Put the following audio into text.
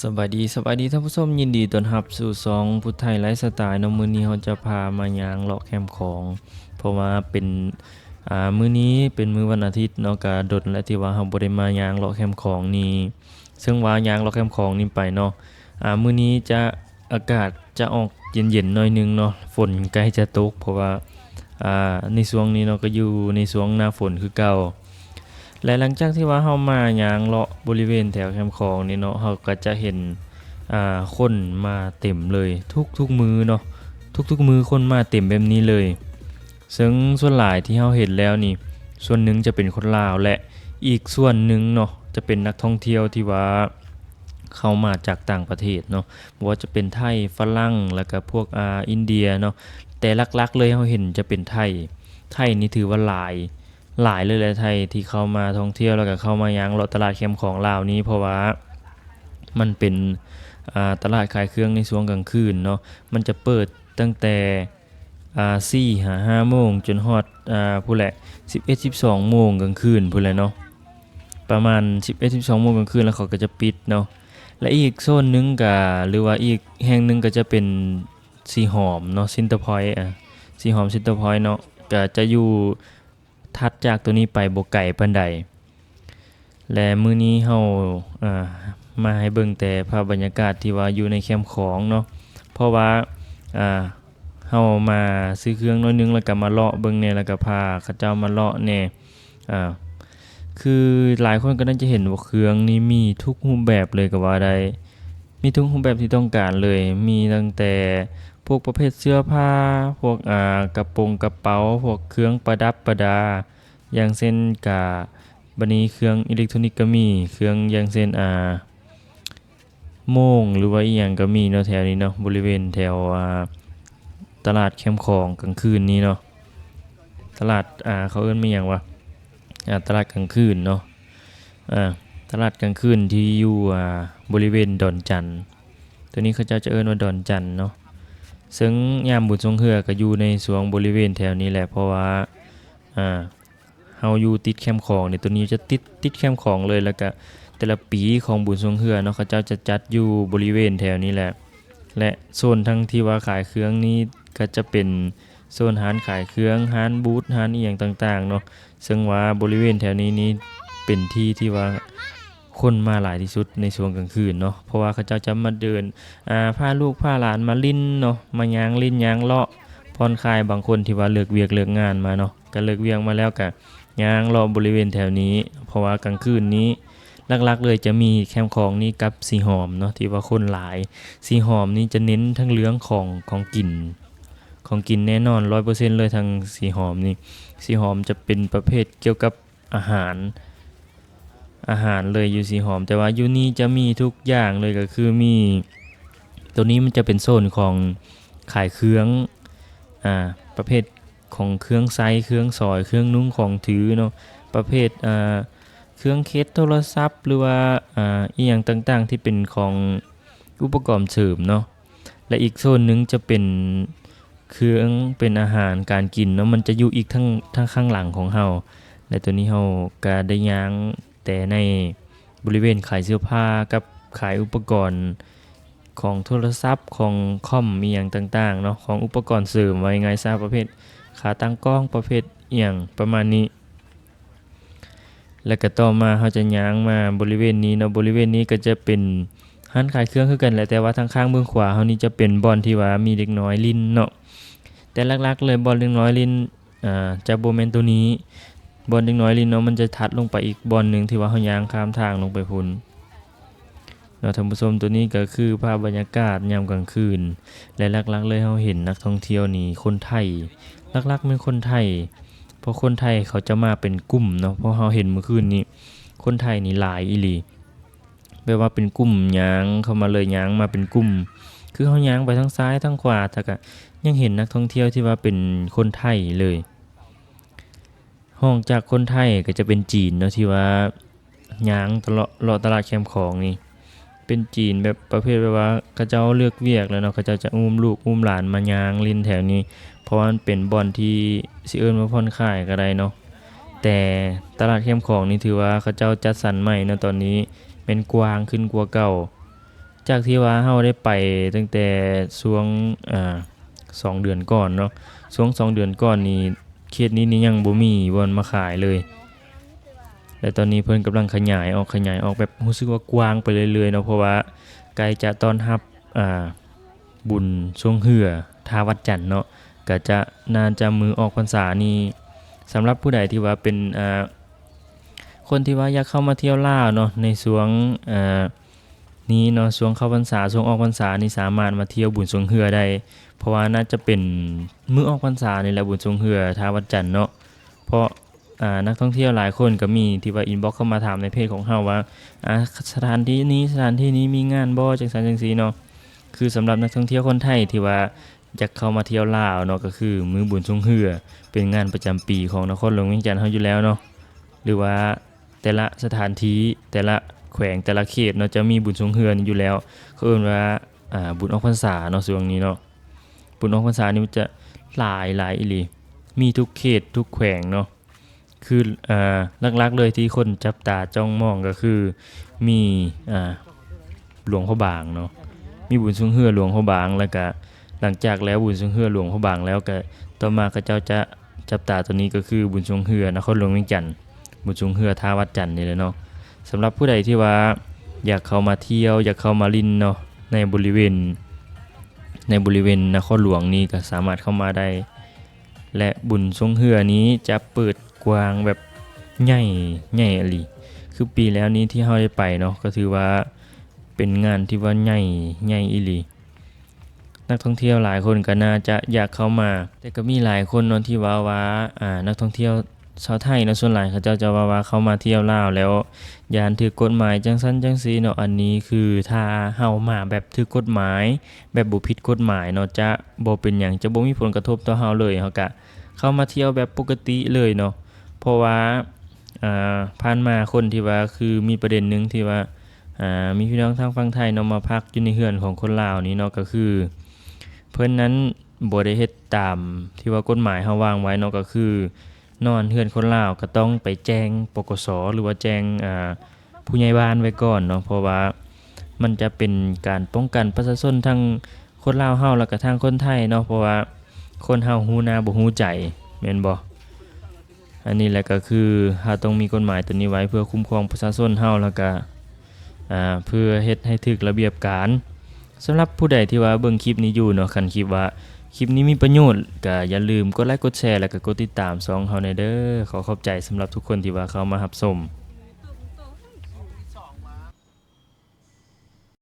สบายดีสบายดีท่านผู้ชมยินดีต้อนรับสู่สองพุทธไทยไลฟ์สไตล์เนมือนี้เราจะพามายางเลาะแคมของ เพราะว่าเป็นอ่ามื้อนี้เป็นมื้อวันอาทิตย์เนาะก็ดดและที่ว่าเราบ่ได้มายางเลาะแคมของนี่ซึ่งว่ายางเลาะแคมของนี่ไปเนาะอ่ามื้อนี้จะอากาศจะออกเย็นๆหน่อยนึงเนาะฝนใกล้จะตกเพราะว่าอ่าในช่วงนี้เนาะก็อยู่ในช่วงหน้าฝนคือเก่า และหลังจากที่ว่าเฮามาย่างเลาะบริเวณแถวแคมป์ของนี่เนาะเฮาก็จะเห็นอ่าคนมาเต็มเลยทุกทุกมือเนาะทุกๆมือคนมาเต็มแบบนี้เลย ซึ่งส่วนหลายที่เฮาเห็นแล้วนี่ ส่วนหนึ่งจะเป็นคนลาวและอีกส่วนหนึ่งเนาะจะเป็นนักท่องเที่ยวที่ว่าเข้ามาจากต่างประเทศเนาะว่าจะเป็นไทยฝรั่งแล้วก็พวกอ่าอินเดียเนาะแต่ลักๆเลยเฮาเห็นจะเป็นไทย ไทยนี่ถือว่าหลาย หลายเลยแหละไทยที่เข้ามาท่องเที่ยวแล้วก็เข้ามายังรถตลาดแคมของลาวนี้เพราะว่ามันเป็นตลาดขายเครื่องในช่วงกลางคืนเนาะมันจะเปิดตั้งแต่อ่า4หาโมงจนฮอดอ่าผู้แหละ11 12โมงกลางคืนพู้แหละเนาะประมาณ11 12โมงกลางคืนแล้วเขาก็จะปิดเนาะและอีกโซนหนึงก็หรือว่าอีกแห่งหนึงก็จะเป็นสีหอมเนาะซินเตอร์พอยต์อะสีหอมซินเตอร์พอยต์เนาะก็จะอยู่ ถัดจากตัวนี้ไปบ่ไก่ปานใด และมื้อนี้เฮาอ่ามาให้เบิ่งแต่ภาพบรรยากาศที่ว่าอยู่ในแคมป์ของเนาะเพราะว่าอ่าเฮามาซื้อเครื่องน้อยนึงแล้วก็มาเลาะเบิ่งแน่แล้วก็พาเขาเจ้ามาเลาะแน่อ่าคือหลายคนก็น่าจะเห็นว่าเครื่องนี้มีทุกรูปแบบเลยก็ว่าได้มีทุกรูปแบบที่ต้องการเลย มีตั้งแต่ พวกประเภทเสื้อผ้า พวกอ่ากระโปรงกระเป๋า พวกเครื่องประดับประดา อย่างเช่นกาบันนี้เครื่องอิเล็กทรอนิกส์ก็มี เครื่องอย่างเช่นอ่าโมงหรือว่าอีหยังก็มีเนาะแถวนี้เนาะบริเวณแถวอ่าตลาดแคมป์ของกลางคืนนี้เนาะตลาดอ่าเขาเอิ้นไม่หยังวะอ่าตลาดกลางคืนเนาะอ่าตลาดกลางคืนที่อยู่อ่าบริเวณดอนจันทน์ตัวนี้เขาจ้าจะเอิ้นว่าดอนจันทน์เนาะ ซึ่งยามบุญทรงเฮือก็อยู่ในสวงบริเวณแถวนี้แหละเพราะว่าอ่าเฮาอยู่ติดแคมป์ของเนี่ยตัวนี้จะติดติดแคมป์ของเลยแล้วก็แต่ละปีของบุญทรงเฮือเนาะเขาเจ้าจะจัดอยู่บริเวณแถวนี้แหละ และโซนทั้งที่ว่าขายเครื่องนี้ก็จะเป็นโซนร้านขายเครื่องร้านบูธร้านอีหยังต่างๆเนาะซึ่งว่าบริเวณแถวนี้นี้เป็นที่ที่ว่า คนมาหลายที่สุดในช่วงกลางคืนเนาะเพราะว่าเขาเจ้าจะมาเดินอ่าพาลูกพาหลานมาลิ้นเนาะมายางลิ้นยางเลาะผ่อนคลายบางคนที่ว่าเลิกเวียกเลิกงานมาเนาะก็เลิกเวียงมาแล้วก็ยางรอบบริเวณแถวนี้ เพราะว่ากลางคืนนี้หลักๆเลยจะมีแคมของนี้กับสีหอมเนาะที่ว่าคนหลายสีหอมนี่จะเน้นทั้งเรื่องของของกลิ่นของกินแน่นอน100%เลยทางสีหอมนี่สีหอมจะเป็นประเภทเกี่ยวกับอาหาร อาหารเลยอยู่สีหอม แต่ว่าอยู่นี่จะมีทุกอย่างเลยก็คือมี ตัวนี้มันจะเป็นโซนของขายเครื่องอ่าประเภทของเครื่องไซเครื่องซอย เครื่องนุ่งของถือเนาะประเภทอ่าเครื่องเคสโทรศัพท์ หรือว่าอ่าอีหยังต่างๆ ที่เป็นของอุปกรณ์เสริมเนาะและอีกโซนหนึงจะเป็นเครื่องเป็นอาหารการกินเนาะมันจะอยู่อีกทั้งทั้งข้างหลังของเฮาและตัวนี้เฮาก็ได้ย่าง แต่ในบริเวณขายเสื้อผ้ากับขายอุปกรณ์ของโทรศัพท์ของคอมมีหยังต่างๆเนาะของอุปกรณ์เสริมไว้ไงซะประเภทขาตั้งกล้องประเภทเอียงประมาณนี้ แล้วก็ต่อมาเขาจะย้างมาบริเวณนี้เนาะบริเวณนี้ก็จะเป็นห้านขายเครื่องคือกันแหละแต่ว่าทางข้างเบื้องขวาเขานี่จะเป็นบอลที่ว่ามีเด็กน้อยลิ้นเนาะแต่ลักๆเลยบอลเด็กน้อยลิ้นอ่าจะโบแมนตัวนี้ บอลเด็กน้อยลินเนาะมันจะทัดลงไปอีกบอลหนึ่งที่ว่าเขายางข้ามทางลงไปพุ่นเนาท่านผู้ชมตัวนี้ก็คือภาพบรรยากาศยามกลางคืน และลักๆเลยเขาเห็นนักท่องเที่ยวนี่คนไทยลักๆเป็นคนไทย เพราะคนไทยเขาจะมาเป็นกลุ่มเนาะเพราะเราเห็นเมื่อคืนนี้คนไทยนี่หลายอีหลีแปลว่าเป็นกลุ่มยางเข้ามาเลยยางมาเป็นกลุ่ม คือเขายางไปทั้งซ้ายทั้งขวาแต่ก็ยังเห็นนักท่องเที่ยวที่ว่าเป็นคนไทยเลย ห้องจากคนไทยก็จะเป็นจีนเนาะที่ว่ายางตลอดเลาะตลาดแคมของนี่ เป็นจีนแบบประเภทแบบว่าเขาเจ้าเลือกเวียกแล้วเนาะเขาเจ้าจะอุ้มลูกอุ้มหลานมายางลินแถวนี้ เพราะว่ามันเป็นบอนที่สิเอิ้นว่าผ่อนคลายก็ได้เนาะแต่ตลาดเข้มของนี่ถือว่าเขาเจ้าจัดสรรใหม่เนาะตอนนี้เป็นกว้างขึ้นกว่าเก่า จากที่ว่าเฮาได้ไปตั้งแต่ช่วงอ่าสองเดือนก่อนเนาะช่วงสองเดือนก่อนนี่ เขตนี้นี่ยังบ่มีบ่อนมาขายเลย และตอนนี้เพิ่นกำลังขยายออกขยายออกแบบรู้สึกว่ากว้างไปเรื่อยๆเนาะเพราะว่าใกล้จะต้อนรับอ่าบุญช่วงเหือทาวัดจันทร์เนาะก็จะนานจะมือออกพรรษานี่สำหรับผู้ใดที่ว่าเป็นอ่าคนที่ว่าอยากเข้ามาเที่ยวล่าเนาะในช่วงอ่า นี้เนาะช่วงเข้าพรรษาช่วงออกพรรษานี่สามารถมาเที่ยวบุญช่วงเหือได้ เพราะว่าน่าจะเป็นมื้อออกพรรษานี่แหละบุญช่วงเหือทาวัดจันทร์เนาะเพราะนักท่องเที่ยวหลายคนก็มีที่ว่าอินบ็อกเข้ามาถามในเพจของเฮาว่าสถานที่นี้สถานที่นี้มีงานบ่จังซั่นจังซีเนาะคือสำหรับนักท่องเที่ยวคนไทยที่ว่าอยากเข้ามาเที่ยวลาวเนาะก็คือมือบุญชงเฮือเป็นงานประจำปีของนครหลวงเวียงจันทน์เฮาอยู่แล้วเนาะหรือว่าแต่ละสถานที่แต่ละ แขวงแต่ละเขตเนาะจะมีบุญชงเฮือนี่อยู่แล้วเขาเอิ้นว่าอ่าบุญออกพรรษาเนาะช่วงนี้เนาะบุญออกพรรษานี่มันจะหลายหลายอีหลีมีทุกเขตทุกแขวงเนาะคืออ่าลักๆเลยที่คนจับตาจ้องมองก็คือมีอ่าหลวงพ่อบางเนาะมีบุญสงเฮือหลวงพ่อบางแล้วก็หลังจากแล้วบุญสงเฮือหลวงพ่อบางแล้วก็ต่อมาก็เจ้าจะจับตาตัวนี้ก็คือบุญสงเฮือนครหลวงเวียงจันทน์บุญสงเฮือท่าวัดจันทน์นี่แหละเนาะ สำหรับผู้ใดที่ว่าอยากเข้ามาเที่ยว อยากเข้ามาลินเนาะในบริเวณ ในบริเวณนครหลวงนี้ก็สามารถเข้ามาได้ และบุญทรงเฮือนี้จะเปิดกว้างแบบใหญ่ใหญ่อลีคือปีแล้วนี้ที่เฮาได้ไปเนาะก็ถือว่าเป็นงานที่ว่าใหญ่ใหญ่อีหลีนักท่องเที่ยวหลายคนก็น่าจะอยากเข้ามา แต่ก็มีหลายคนเนาะที่ว่าว่าอ่านักท่องเที่ยว ชาวไทยเนาะส่วนหลายเขาเจ้าจะว่าว่าเขามาเที่ยวลาวแล้วยานถือกฎหมายจังซั่นจังซีเนาะอันนี้คือถ้าเฮามาแบบถือกฎหมาย แบบบ่ผิดกฎหมายเนาะจะบ่เป็นหยังจะบ่มีผลกระทบต่อเฮาเลยเฮาก็เข้ามาเที่ยวแบบปกติเลยเนาะเพราะว่าอ่าผ่านมาคนที่ว่าคือมีประเด็นหนึงที่ว่าอ่ามีพี่น้องทางฝั่งไทยเนาะมาพักอยู่ในเฮือนของคนลาวนี้เนาะก็คือ เพิ่นนั้นบ่ได้เฮ็ดตามที่ว่ากฎหมายเฮาวางไว้เนาะก็คือ นอนเฮือนคนลาวก็ต้องไปแจ้งปกสหรือว่าแจ้งผู้ใหญ่บ้านไว้ก่อนเนาะเพราะว่ามันจะเป็นการป้องกันประชาชนทั้งคนลาวเฮาแล้วก็ทางคนไทยเนาะเพราะว่าคนเฮาฮู้หน้าบ่ฮู้ใจแม่นบ่อันนี้แหละก็คือเฮาต้องมีกฎหมายตัวนี้ไว้เพื่อคุ้มครองประชาชนเฮาแล้วก็เพื่อเฮ็ดให้ถูกระเบียบการสำหรับผู้ใดที่ว่าเบิ่งคลิปนี้อยู่เนาะคันคิดว่า คลิปนี้มีประโยชน์ก็อย่าลืมกดไลค์กดแชร์และก็กดติดตามซองเฮาในเด้อขอขอบใจสำหรับทุกคนที่ว่าเข้ามาหับชม